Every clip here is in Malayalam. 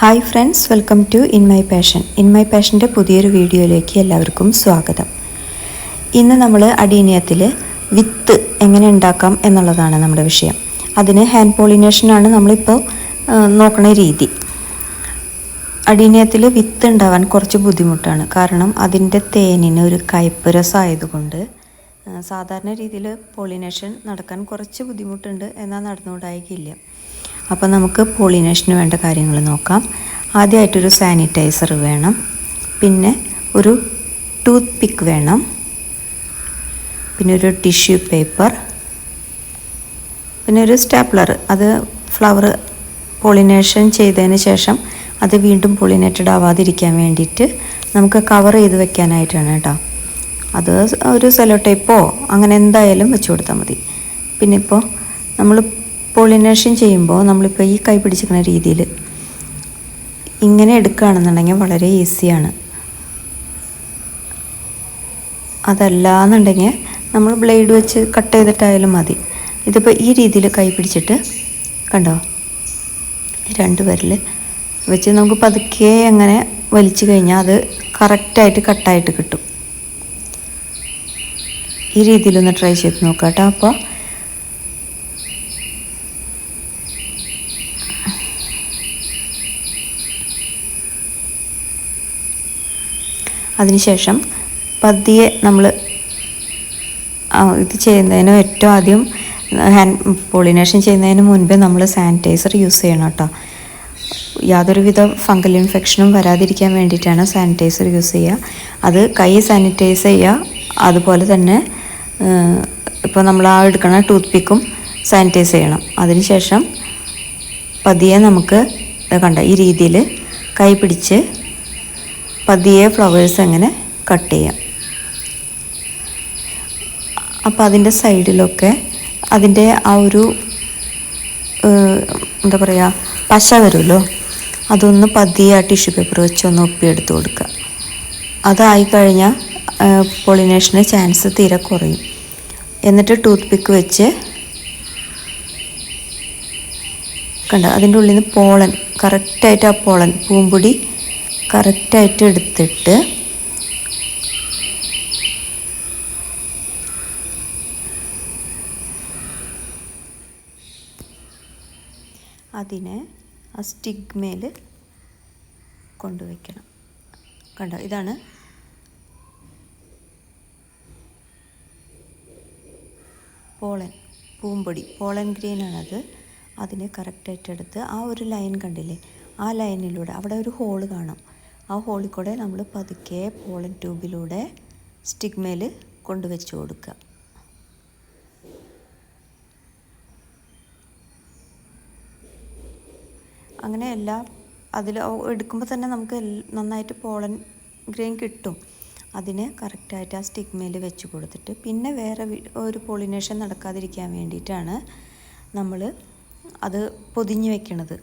Hi friends welcome to in my passion in my പാഷന്റെ പുതിയൊരു വീഡിയോയിലേക്ക് എല്ലാവർക്കും സ്വാഗതം. ഇന്ന് നമ്മൾ അടീനിയത്തിൽ വിത്ത് എങ്ങനെ ഉണ്ടാക്കാം എന്നുള്ളതാണ് നമ്മുടെ വിഷയം. അതിന് ഹാൻഡ് പോളിനേഷനാണ് നമ്മളിപ്പോൾ നോക്കണ രീതി. അടീനിയത്തിൽ വിത്ത് ഉണ്ടാവാൻ കുറച്ച് ബുദ്ധിമുട്ടാണ്. കാരണം അതിന്റെ തേനിന് ഒരു കയ്പ്പ് രസമായതുകൊണ്ട് സാധാരണ രീതിയിൽ പോളിനേഷൻ നടക്കാൻ കുറച്ച് ബുദ്ധിമുട്ടുണ്ട് എന്നാൽ നടന്നുകൂടായിക്കില്ല അപ്പോൾ നമുക്ക് പോളിനേഷന് വേണ്ട കാര്യങ്ങൾ നോക്കാം. ആദ്യമായിട്ടൊരു സാനിറ്റൈസർ വേണം. പിന്നെ ഒരു ടൂത്ത് പിക്ക് വേണം. പിന്നെ ഒരു ടിഷ്യൂ പേപ്പർ പിന്നെ ഒരു സ്റ്റാപ്ലർ അത് ഫ്ലവർ പോളിനേഷൻ ചെയ്തതിന് ശേഷം അത് വീണ്ടും പോളിനേറ്റഡ് ആവാതിരിക്കാൻ വേണ്ടിയിട്ട് നമുക്ക് കവർ ചെയ്ത് വെക്കാനായിട്ടാണ് കേട്ടോ. അത് ഒരു സെലോ ടൈപ്പോ അങ്ങനെ എന്തായാലും വെച്ച് കൊടുത്താൽ മതി. പിന്നെ ഇപ്പോൾ നമ്മൾ പോളിനേഷൻ ചെയ്യുമ്പോൾ നമ്മളിപ്പോൾ ഈ കൈ പിടിച്ചിരിക്കുന്ന രീതിയിൽ ഇങ്ങനെ എടുക്കുകയാണെന്നുണ്ടെങ്കിൽ വളരെ ഈസിയാണ്. അതല്ല എന്നുണ്ടെങ്കിൽ നമ്മൾ ബ്ലേഡ് വെച്ച് കട്ട് ചെയ്തിട്ടായാലും മതി. ഇതിപ്പോൾ ഈ രീതിയിൽ കൈ പിടിച്ചിട്ട് കണ്ടോ? രണ്ട് വിരൽ വെച്ച് നമുക്ക് പതുക്കെ അങ്ങനെ വലിച്ചു കഴിഞ്ഞാൽ അത് കറക്റ്റായിട്ട് കട്ടായിട്ട് കിട്ടും. ഈ രീതിയിലൊന്ന് ട്രൈ ചെയ്ത് നോക്കാം കേട്ടോ അപ്പോൾ അതിനുശേഷം പതിയെ നമ്മൾ ഇത് ചെയ്യുന്നതിന് ഏറ്റവും ആദ്യം ഹാൻഡ് പോളിനേഷൻ ചെയ്യുന്നതിന് മുൻപേ നമ്മൾ സാനിറ്റൈസർ യൂസ് ചെയ്യണം കേട്ടോ. യാതൊരുവിധ ഫംഗൽ ഇൻഫെക്ഷനും വരാതിരിക്കാൻ വേണ്ടിയിട്ടാണ് സാനിറ്റൈസർ യൂസ് ചെയ്യുക. അത് കൈ സാനിറ്റൈസ് ചെയ്യുക. അതുപോലെ തന്നെ ഇപ്പോൾ നമ്മൾ ആ എടുക്കണ ടൂത്ത് പിക്കും സാനിറ്റൈസ് ചെയ്യണം. അതിനുശേഷം പതിയെ നമുക്ക് കണ്ട ഈ രീതിയിൽ കൈ പിടിച്ച് പതിയെ ഫ്ലവേഴ്സ് അങ്ങനെ കട്ട് ചെയ്യാം. അപ്പോൾ അതിന്റെ സൈഡിലൊക്കെ അതിന്റെ ആ ഒരു എന്താ പറയുക പശ വരുമല്ലോ അതൊന്ന് പതിയെ ആ ടിഷ്യൂ പേപ്പർ വെച്ച് ഒന്ന് ഒപ്പിയെടുത്ത് കൊടുക്കുക. അതായി കഴിഞ്ഞാൽ പോളിനേഷന് ചാൻസ് തീരെ കുറയും. എന്നിട്ട് ടൂത്ത് പിക്ക് വെച്ച് കണ്ട അതിന്റെ ഉള്ളിൽ നിന്ന് പോളൻ കറക്റ്റായിട്ട് ആ പോളൻ പൂമ്പൊടി കറക്റ്റായിട്ട് എടുത്തിട്ട് അതിനെ ആ സ്റ്റിഗ്മേൽ കൊണ്ടുവയ്ക്കണം. കണ്ടോ? ഇതാണ് പോളൻ പൂമ്പൊടി. പോളൻ ഗ്രീനാണത് അതിനെ കറക്റ്റായിട്ട് എടുത്ത് ആ ഒരു ലൈൻ കണ്ടില്ലേ? ആ ലൈനിലൂടെ അവിടെ ഒരു ഹോൾ കാണും. ആ ഹോളിൽ കൂടെ നമ്മൾ പതുക്കെ പോളൻ ട്യൂബിലൂടെ സ്റ്റിഗ്മേൽ കൊണ്ടുവച്ച് കൊടുക്കുക. അങ്ങനെ എല്ലാം അതിൽ എടുക്കുമ്പോൾ തന്നെ നമുക്ക് നന്നായിട്ട് പോളൻ ഗ്രെയിൻ കിട്ടും. അതിന് കറക്റ്റായിട്ട് ആ സ്റ്റിഗ്മയിൽ വെച്ച് കൊടുത്തിട്ട് പിന്നെ വേറെ ഒരു പോളിനേഷൻ നടക്കാതിരിക്കാൻ വേണ്ടിയിട്ടാണ് നമ്മൾ അത് പൊതിഞ്ഞ് വെക്കണത്.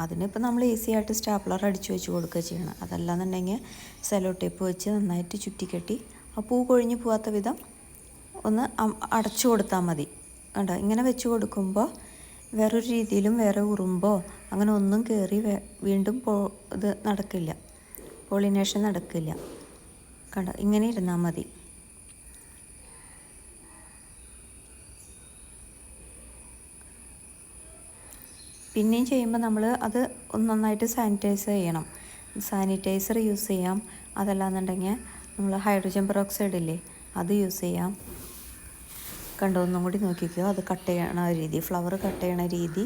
അതിനിപ്പോൾ നമ്മൾ ഈസി ആയിട്ട് സ്റ്റാപ്ലർ അടിച്ചു വെച്ച് കൊടുക്കുക ചെയ്യണം. അതല്ലാന്നുണ്ടെങ്കിൽ സെലോ ടേപ്പ് വെച്ച് നന്നായിട്ട് ചുറ്റിക്കെട്ടി ആ പൂ കൊഴിഞ്ഞു പോവാത്ത വിധം ഒന്ന് അടച്ചു കൊടുത്താൽ മതി. കണ്ടോ? ഇങ്ങനെ വെച്ച് കൊടുക്കുമ്പോൾ വേറൊരു രീതിയിലും വേറെ ഉറുമ്പോ അങ്ങനെ ഒന്നും കയറി വീണ്ടും പോ ഇത് നടക്കില്ല. പോളിനേഷൻ നടക്കില്ല. കണ്ടോ? ഇങ്ങനെ ഇരുന്നാൽ മതി. പിന്നെയും ചെയ്യുമ്പോൾ നമ്മൾ അത് നന്നായിട്ട് സാനിറ്റൈസ് ചെയ്യണം. സാനിറ്റൈസർ യൂസ് ചെയ്യാം. അതല്ലാന്നുണ്ടെങ്കിൽ നമ്മൾ ഹൈഡ്രജൻ പെറോക്സൈഡ് ഇല്ലേ അത് യൂസ് ചെയ്യാം. കണ്ടോ ഒന്നും കൂടി നോക്കിക്കോ. അത് കട്ട് ചെയ്യണ രീതി ഫ്ലവർ കട്ട് ചെയ്യണ രീതി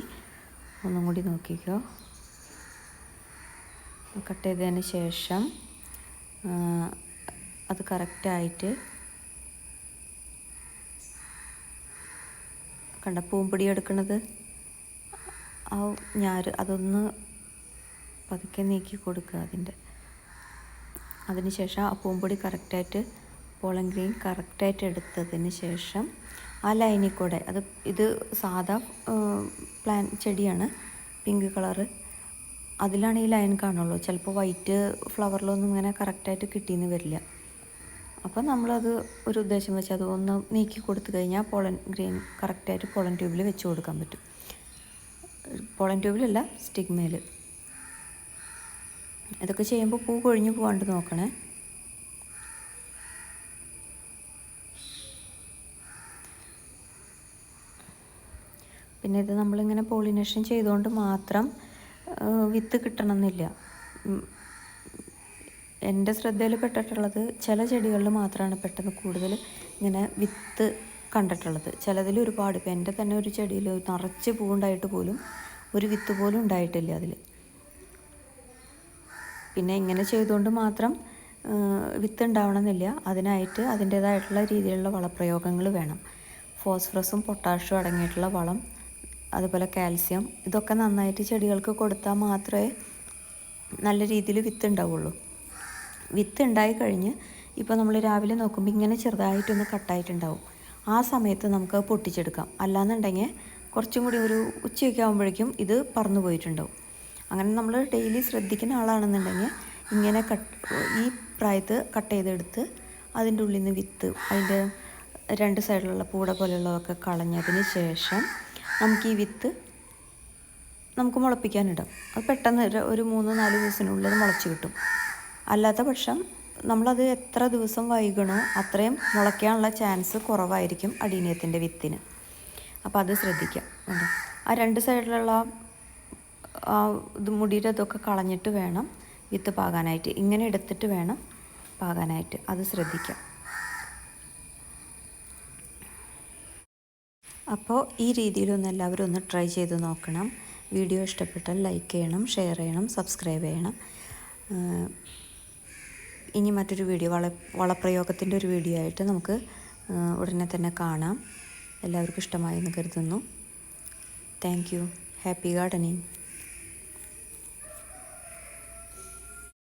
ഒന്നും കൂടി നോക്കിക്കോ. കട്ട് ചെയ്തതിന് ശേഷം അത് കറക്റ്റായിട്ട് കണ്ട പൂമ്പൊടി എടുക്കണത്? ആ ഞാൻ അതൊന്ന് പതുക്കെ നീക്കി കൊടുക്കുക അതിന്റെ. അതിനുശേഷം ആ പൂമ്പൊടി കറക്റ്റായിട്ട് പോളം ഗ്രീൻ കറക്റ്റായിട്ട് എടുത്തതിന് ശേഷം ആ ലൈനിൽ കൂടെ അത് ഇത് സാധാ പ്ലാൻ ചെടിയാണ് പിങ്ക് കളറ് അതിലാണ് ഈ ലൈൻ കാണുള്ളൂ. ചിലപ്പോൾ വൈറ്റ് ഫ്ലവറിലൊന്നും ഇങ്ങനെ കറക്റ്റായിട്ട് കിട്ടിയെന്ന് വരില്ല. അപ്പോൾ നമ്മളത് ഒരു ഉദ്ദേശം വെച്ച് അത് ഒന്ന് നീക്കി കൊടുത്തു കഴിഞ്ഞാൽ പോളൻ ഗ്രീൻ കറക്റ്റായിട്ട് പോളൻ ട്യൂബിൽ വെച്ച് കൊടുക്കാൻ പറ്റും. പോളൻ ട്യൂബിലല്ല സ്റ്റിഗ്മേൽ ഇതൊക്കെ ചെയ്യുമ്പോൾ പൂ കൊഴിഞ്ഞു പോകാണ്ട് നോക്കണേ. പിന്നെ ഇത് നമ്മളിങ്ങനെ പോളിനേഷൻ ചെയ്തുകൊണ്ട് മാത്രം വിത്ത് കിട്ടണമെന്നില്ല. എന്റെ ശ്രദ്ധയിൽ പെട്ടിട്ടുള്ളത് ചില ചെടികളിൽ മാത്രമാണ് പെട്ടെന്ന് കൂടുതൽ ഇങ്ങനെ വിത്ത് കണ്ടിട്ടുള്ളത്. ചിലതിൽ ഒരുപാട് ഇപ്പം എന്റെ തന്നെ ഒരു ചെടിയിൽ നിറച്ച് പൂവുണ്ടായിട്ട് പോലും ഒരു വിത്ത് പോലും ഉണ്ടായിട്ടില്ല അതിൽ. പിന്നെ ഇങ്ങനെ ചെയ്തുകൊണ്ട് മാത്രം വിത്ത് ഉണ്ടാവണമെന്നില്ല. അതിനായിട്ട് അതിന്റേതായിട്ടുള്ള രീതിയിലുള്ള വളപ്രയോഗങ്ങൾ വേണം. ഫോസ്ഫറസും പൊട്ടാഷും അടങ്ങിയിട്ടുള്ള വളം അതുപോലെ കാൽസ്യം ഇതൊക്കെ നന്നായിട്ട് ചെടികൾക്ക് കൊടുത്താൽ മാത്രമേ നല്ല രീതിയിൽ വിത്ത് ഉണ്ടാവുള്ളൂ. വിത്ത് ഉണ്ടായി കഴിഞ്ഞ് ഇപ്പോൾ നമ്മൾ രാവിലെ നോക്കുമ്പോൾ ഇങ്ങനെ ചെറുതായിട്ടൊന്ന് കട്ടായിട്ടുണ്ടാവും. ആ സമയത്ത് നമുക്ക് പൊട്ടിച്ചെടുക്കാം. അല്ലാന്നുണ്ടെങ്കിൽ കുറച്ചും കൂടി ഒരു ഉച്ചയൊക്കെ ആകുമ്പോഴേക്കും ഇത് പറന്നു പോയിട്ടുണ്ടാവും. അങ്ങനെ നമ്മൾ ഡെയിലി ശ്രദ്ധിക്കുന്ന ആളാണെന്നുണ്ടെങ്കിൽ ഇങ്ങനെ കട്ട് ഈ പ്രായത്ത് കട്ട് ചെയ്തെടുത്ത് അതിന്റെ ഉള്ളിൽ നിന്ന് വിത്ത് അതിന്റെ രണ്ട് സൈഡിലുള്ള പൂട പോലെയുള്ളതൊക്കെ കളഞ്ഞതിന് ശേഷം നമുക്ക് ഈ വിത്ത് നമുക്ക് മുളപ്പിക്കാനിടാം. അത് പെട്ടെന്ന് ഒരു- മൂന്ന് നാല് ദിവസത്തിനുള്ളിൽ മുളച്ച് കിട്ടും. അല്ലാത്ത പക്ഷം നമ്മളത് എത്ര ദിവസം വൈകണോ അത്രയും മുളയ്ക്കാനുള്ള ചാൻസ് കുറവായിരിക്കും അടീനിയത്തിന്റെ വിത്തിന്. അപ്പോൾ അത് ശ്രദ്ധിക്കാം. ആ രണ്ട് സൈഡിലുള്ള ഇത് മുടിയുടെ ഇതൊക്കെ കളഞ്ഞിട്ട് വേണം വിത്ത് പാകാനായിട്ട്. ഇങ്ങനെ എടുത്തിട്ട് വേണം പാകാനായിട്ട്. അത് ശ്രദ്ധിക്കാം. അപ്പോൾ ഈ രീതിയിലൊന്ന് എല്ലാവരും ഒന്ന് ട്രൈ ചെയ്ത് നോക്കണം. വീഡിയോ ഇഷ്ടപ്പെട്ടാൽ ലൈക്ക് ചെയ്യണം ഷെയർ ചെയ്യണം സബ്സ്ക്രൈബ് ചെയ്യണം. ഇനി മറ്റൊരു വീഡിയോ വള വളപ്രയോഗത്തിന്റെ ഒരു വീഡിയോ ആയിട്ട് നമുക്ക് ഉടനെ തന്നെ കാണാം. എല്ലാവർക്കും ഇഷ്ടമായി എന്ന് കരുതുന്നു. Thank you happy gardening